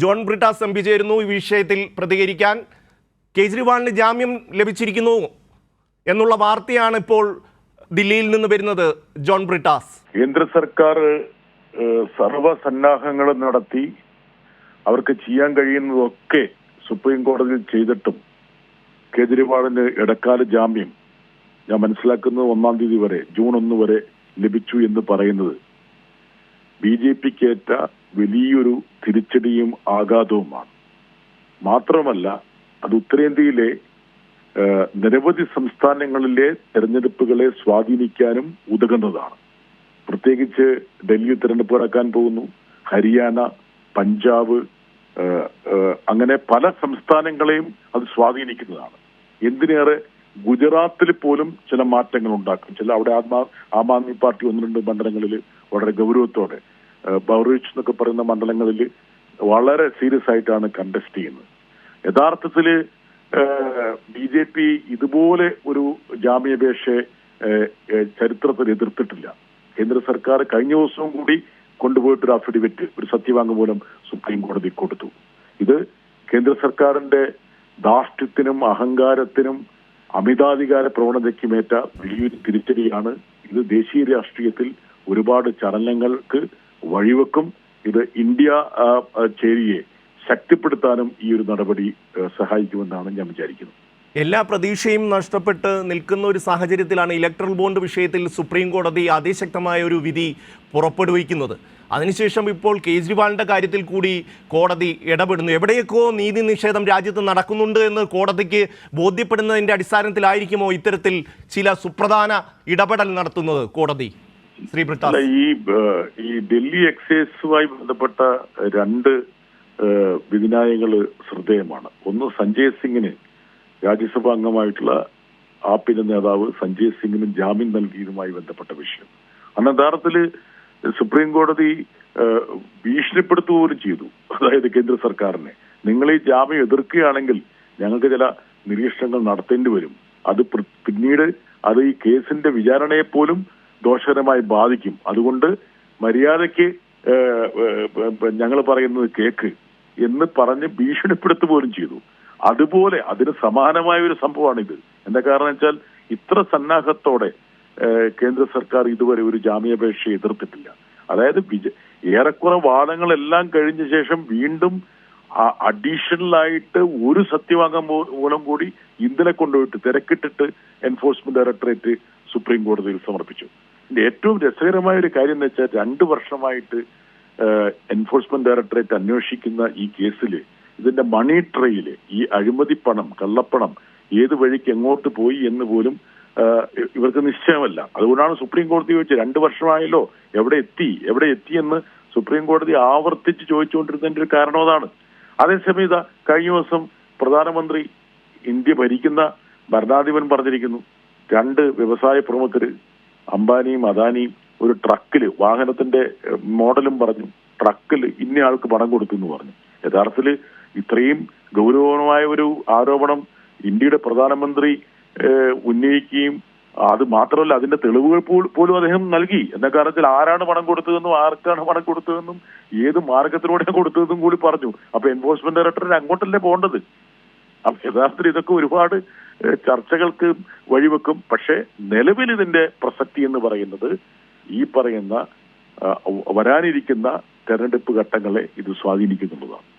John Brittas M P ചേരുന്നു. ഈ വിഷയത്തിൽ പ്രതികരിക്കാൻ കേജ്രിവാളിന് ജാമ്യം ലഭിച്ചിരിക്കുന്നു എന്നുള്ള വാർത്തയാണ് ഇപ്പോൾ ദില്ലിയിൽ നിന്ന് വരുന്നത് ജോൺ ബ്രിട്ടാസ്. കേന്ദ്ര സർക്കാർ സർവസന്നാഹങ്ങൾ നടത്തി അവർക്ക് ചെയ്യാൻ കഴിയുന്നതൊക്കെ സുപ്രീം കോടതിയിൽ ചെയ്തിട്ടും കേജ്രിവാളിന് ഇടക്കാല ജാമ്യം ഞാൻ മനസ്സിലാക്കുന്നത് ഒന്നാം തീയതി വരെ ജൂൺ ഒന്ന് വരെ ലഭിച്ചു എന്ന് പറയുന്നത്. ബി ജെ പിക്കേറ്റ വലിയൊരു തിരിച്ചടിയും ആഘാതവുമാണ്. മാത്രമല്ല അത് ഉത്തരേന്ത്യയിലെ നിരവധി സംസ്ഥാനങ്ങളിലെ തെരഞ്ഞെടുപ്പുകളെ സ്വാധീനിക്കാനും ഉതകുന്നതാണ്. പ്രത്യേകിച്ച് ഡൽഹി തെരഞ്ഞെടുപ്പ് നടക്കാൻ പോകുന്നു ഹരിയാന പഞ്ചാബ് അങ്ങനെ പല സംസ്ഥാനങ്ങളെയും അത് സ്വാധീനിക്കുന്നതാണ്. എന്തിനേറെ ഗുജറാത്തിൽ പോലും ചില മാറ്റങ്ങൾ ഉണ്ടാക്കും ചില അവിടെ ആത്മാ ആം ആദ്മി പാർട്ടി ഒന്ന് രണ്ട് മണ്ഡലങ്ങളിൽ വളരെ ഗൗരവത്തോടെ ബൗറീച്ച് എന്നൊക്കെ പറയുന്ന മണ്ഡലങ്ങളിൽ വളരെ സീരിയസ് ആയിട്ടാണ് കണ്ടസ്റ്റ് ചെയ്യുന്നത്. യഥാർത്ഥത്തിൽ ബി ജെ പി ഇതുപോലെ ഒരു ജാമ്യാപേക്ഷയെ ചരിത്രത്തിൽ എതിർത്തിട്ടില്ല. കേന്ദ്ര സർക്കാർ കഴിഞ്ഞ ദിവസവും കൂടി കൊണ്ടുപോയിട്ട് ഒരു അഫിഡവിറ്റ് ഒരു സത്യവാങ്മൂലം സുപ്രീം കോടതി കൊടുത്തു. ഇത് കേന്ദ്ര സർക്കാരിന്റെ ധാർഷ്ട്യത്തിനും അഹങ്കാരത്തിനും അമിതാധികാര പ്രവണതയ്ക്കുമേറ്റ വലിയൊരു തിരിച്ചടിയാണ്. ഇത് ദേശീയ രാഷ്ട്രീയത്തിൽ ഒരുപാട് ചലനങ്ങൾക്ക് വഴിവെക്കും. ഇത് ഇന്ത്യ ചേരിയെ ശക്തിപ്പെടുത്താനും ഈ ഒരു നടപടി സഹായിക്കുമെന്നാണ് ഞാൻ വിചാരിക്കുന്നത് എല്ലാ പ്രതീക്ഷയും നഷ്ടപ്പെട്ട് നിൽക്കുന്ന ഒരു സാഹചര്യത്തിലാണ് ഇലക്ട്രൽ ബോണ്ട് വിഷയത്തിൽ സുപ്രീം കോടതി അതിശക്തമായ ഒരു വിധി പുറപ്പെടുവിക്കുന്നത്. അതിനുശേഷം ഇപ്പോൾ കേജ്രിവാളിന്റെ കാര്യത്തിൽ കൂടി കോടതി ഇടപെടുന്നു. എവിടെയൊക്കെയോ നീതി നിഷേധം രാജ്യത്ത് നടക്കുന്നുണ്ട് എന്ന് കോടതിക്ക് ബോധ്യപ്പെടുന്നതിന്റെ അടിസ്ഥാനത്തിലായിരിക്കുമോ ഇത്തരത്തിൽ ചില സുപ്രധാന ഇടപെടൽ നടത്തുന്നത് കോടതി? ശ്രീ ഈ ഈ ഡൽഹി എക്സൈസുമായി ബന്ധപ്പെട്ട രണ്ട് വിധിനായകൾ ശ്രദ്ധേയമാണ്. ഒന്ന് സഞ്ജയ് സിംഗിന് രാജ്യസഭാ അംഗമായിട്ടുള്ള ആപ്പിന്റെ നേതാവ് സഞ്ജയ് സിംഗിന് ജാമ്യം നൽകിയതുമായി ബന്ധപ്പെട്ട വിഷയം. അന്ന് യഥാർത്ഥത്തിൽ സുപ്രീം കോടതി ഭീഷണിപ്പെടുത്തുക പോലും ചെയ്തു. അതായത് കേന്ദ്ര സർക്കാരിനെ. നിങ്ങൾ ഈ ജാമ്യം എതിർക്കുകയാണെങ്കിൽ ഞങ്ങൾക്ക് ചില നിരീക്ഷണങ്ങൾ നടത്തേണ്ടി വരും. അത് പിന്നീട് അത് ഈ കേസിന്റെ വിചാരണയെ പോലും ദോഷകരമായി ബാധിക്കും. അതുകൊണ്ട് മര്യാദയ്ക്ക് ഞങ്ങൾ പറയുന്നത് കേക്ക് എന്ന് പറഞ്ഞ് ഭീഷണിപ്പെടുത്തു പോലും ചെയ്തു. അതുപോലെ അതിന് സമാനമായ ഒരു സംഭവമാണ് ഇത് എന്താ കാരണം വെച്ചാൽ ഇത്ര സന്നാഹത്തോടെ കേന്ദ്ര സർക്കാർ ഇതുവരെ ഒരു ജാമ്യാപേക്ഷ എതിർത്തിട്ടില്ല. അതായത് വിജ ഏറെക്കുറെ വാദങ്ങളെല്ലാം കഴിഞ്ഞ ശേഷം വീണ്ടും അഡീഷണൽ ആയിട്ട് ഒരു സത്യവാങ്മൂലം കൂടി ഇന്നലെ കൊണ്ടുപോയിട്ട് തിരക്കിട്ടിട്ട് എൻഫോഴ്സ്മെന്റ് ഡയറക്ടറേറ്റ് സുപ്രീം കോടതിയിൽ സമർപ്പിച്ചു. ഇതിന്റെ ഏറ്റവും രസകരമായ ഒരു കാര്യം എന്ന് വെച്ചാൽ രണ്ടു വർഷമായിട്ട് എൻഫോഴ്സ്മെന്റ് ഡയറക്ടറേറ്റ് അന്വേഷിക്കുന്ന ഈ കേസിൽ ഇതിന്റെ മണി ട്രെയിൽ ഈ അഴിമതി പണം കള്ളപ്പണം ഏത് വഴിക്ക് എങ്ങോട്ട് പോയി എന്ന് പോലും ഇവർക്ക് നിശ്ചയമല്ല. അതുകൊണ്ടാണ് സുപ്രീം കോടതി ചോദിച്ചത് രണ്ടു വർഷമായല്ലോ എവിടെ എത്തി എവിടെ എത്തി എന്ന് സുപ്രീം കോടതി ആവർത്തിച്ച് ചോദിച്ചുകൊണ്ടിരുന്നതിന്റെ ഒരു കാരണം അതാണ്. അതേസമയം കഴിഞ്ഞ ദിവസം പ്രധാനമന്ത്രി ഇന്ത്യ ഭരിക്കുന്ന ഭരണാധിപൻ പറഞ്ഞിരിക്കുന്നു രണ്ട് വ്യവസായ പ്രമുഖര് അംബാനിയും അദാനിയും ഒരു ട്രക്കിൽ വാഹനത്തിന്റെ മോഡലും പറഞ്ഞു ട്രക്കിൽ ഇന്ന ആൾക്ക് പണം കൊടുത്തു എന്ന് പറഞ്ഞു. യഥാർത്ഥത്തിൽ ഇത്രയും ഗൗരവമായ ഒരു ആരോപണം ഇന്ത്യയുടെ പ്രധാനമന്ത്രി ഉന്നയിക്കുകയും അത് മാത്രമല്ല അതിന്റെ തെളിവുകൾ പോലും അദ്ദേഹം നൽകി. എന്ന കാരണത്തിൽ ആരാണ് പണം കൊടുത്തതെന്നും ആർക്കാണ് പണം കൊടുത്തതെന്നും ഏത് മാർഗത്തിലൂടെ കൊടുത്തതെന്നും കൂടി പറഞ്ഞു. അപ്പൊ എൻഫോഴ്സ്മെന്റ് ഡയറക്ടറിന് അങ്ങോട്ടല്ലേ പോകേണ്ടത്? യഥാർത്ഥത്തിൽ ഇതൊക്കെ ഒരുപാട് ചർച്ചകൾക്ക് വഴിവെക്കും. പക്ഷേ നിലവിൽ ഇതിന്റെ പ്രസക്തി എന്ന് പറയുന്നത് ഈ പറയുന്ന വരാനിരിക്കുന്ന തെരഞ്ഞെടുപ്പ് ഘട്ടങ്ങളെ ഇത് സ്വാധീനിക്കുന്നുള്ളതാണ്.